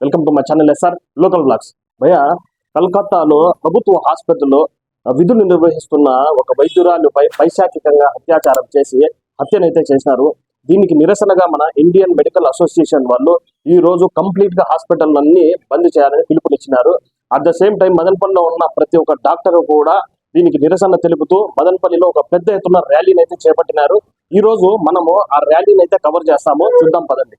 Welcome to my channel SR local blogs భయ కలకత్తాలో ప్రభుత్వ హాస్పిటల్లో విధులు నిర్వహిస్తున్న ఒక వైద్యురాలుపై పైశాచికంగా అత్యాచారం చేసి హత్యనైతే చేశారు దీనికి నిరసనగా మన ఇండియన్ మెడికల్ అసోసియేషన్ వాళ్ళు ఈ రోజు కంప్లీట్గా హాస్పిటల్ అన్ని బంద్ చేయాలని పిలుపునిచ్చినారు. అట్ ద సేమ్ టైం మదనపల్లిలో ఉన్న ప్రతి ఒక్క డాక్టర్ కూడా దీనికి నిరసన తెలుపుతూ మదనపల్లిలో ఒక పెద్ద ఎత్తున ర్యాలీని అయితే చేపట్టినారు. ఈ రోజు మనము ఆ ర్యాలీని అయితే కవర్ చేస్తాము. చూద్దాం పదండి.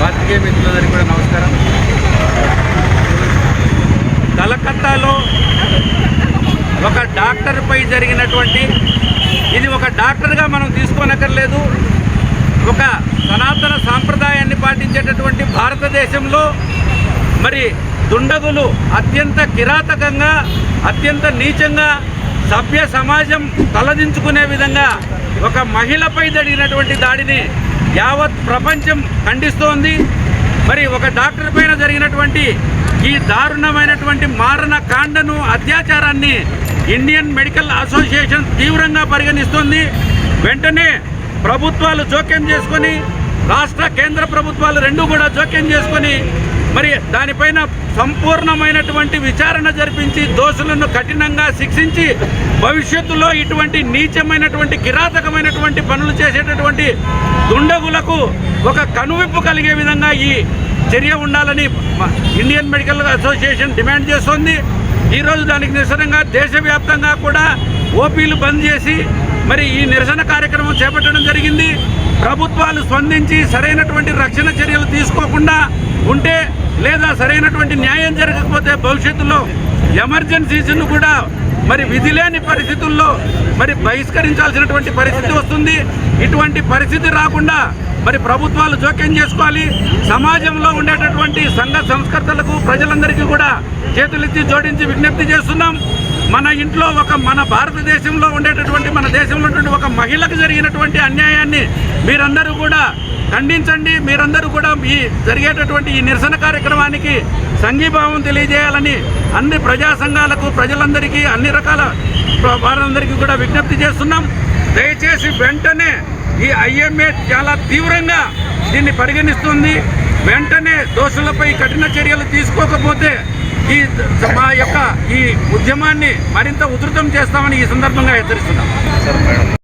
పాత్రికేయ మిత్రులందరికీ కూడా నమస్కారం. కలకత్తాలో ఒక డాక్టర్పై జరిగినటువంటి ఇది ఒక డాక్టర్గా మనం తీసుకోనక్కర్లేదు. ఒక సనాతన సాంప్రదాయాన్ని పాటించేటటువంటి భారతదేశంలో మరి దుండగులు అత్యంత కిరాతకంగా అత్యంత నీచంగా సభ్య సమాజం తలదించుకునే విధంగా ఒక మహిళపై జరిగినటువంటి దాడిని యావత్ ప్రపంచం ఖండిస్తోంది. మరి ఒక డాక్టర్ పైన జరిగినటువంటి ఈ దారుణమైనటువంటి మారణ కాండను అత్యాచారాన్ని ఇండియన్ మెడికల్ అసోసియేషన్ తీవ్రంగా పరిగణిస్తుంది. వెంటనే ప్రభుత్వాలు జోక్యం చేసుకొని రాష్ట్ర కేంద్ర ప్రభుత్వాలు రెండు కూడా జోక్యం చేసుకొని మరి దానిపైన సంపూర్ణమైనటువంటి విచారణ జరిపించి దోషులను కఠినంగా శిక్షించి భవిష్యత్తులో ఇటువంటి నీచమైనటువంటి కిరాతకమైనటువంటి పనులు చేసేటటువంటి దుండగులకు ఒక కనువిప్పు కలిగే విధంగా ఈ చర్య ఉండాలని ఇండియన్ మెడికల్ అసోసియేషన్ డిమాండ్ చేస్తోంది. ఈరోజు దానికి నిరసనంగా దేశవ్యాప్తంగా కూడా ఓపీలు బంద్ చేసి మరి ఈ నిరసన కార్యక్రమం చేపట్టడం జరిగింది. ప్రభుత్వాలు స్పందించి సరైనటువంటి రక్షణ చర్యలు తీసుకోకుండా ఉంటే లేదా సరైనటువంటి న్యాయం జరగకపోతే భవిష్యత్తులో ఎమర్జెన్సీస్ను కూడా మరి విధి లేని పరిస్థితుల్లో మరి బహిష్కరించాల్సినటువంటి పరిస్థితి వస్తుంది. ఇటువంటి పరిస్థితి రాకుండా మరి ప్రభుత్వాలు జోక్యం చేసుకోవాలి. సమాజంలో ఉండేటటువంటి సంఘ సంస్కర్తలకు ప్రజలందరికీ కూడా చేతులెత్తి జోడించి విజ్ఞప్తి చేస్తున్నాం. మన ఇంట్లో ఒక మన భారతదేశంలో ఉండేటటువంటి మన దేశంలో ఉన్నటువంటి ఒక మహిళకు జరిగినటువంటి అన్యాయాన్ని మీరందరూ కూడా ఖండించండి. మీరందరూ కూడా ఈ జరిగేటటువంటి ఈ నిరసన కార్యక్రమానికి సంఘీభావం తెలియజేయాలని అన్ని ప్రజా సంఘాలకు ప్రజలందరికీ అన్ని రకాల వారందరికీ కూడా విజ్ఞప్తి చేస్తున్నాం. దయచేసి వెంటనే ఈ ఐఎంఏ చాలా తీవ్రంగా దీన్ని పరిగణిస్తుంది. వెంటనే దోషులపై కఠిన చర్యలు తీసుకోకపోతే ఈ మా యొక్క ఈ ఉద్యమాన్ని మరింత ఉధృతం చేస్తామని ఈ సందర్భంగా హెచ్చరిస్తున్నాం.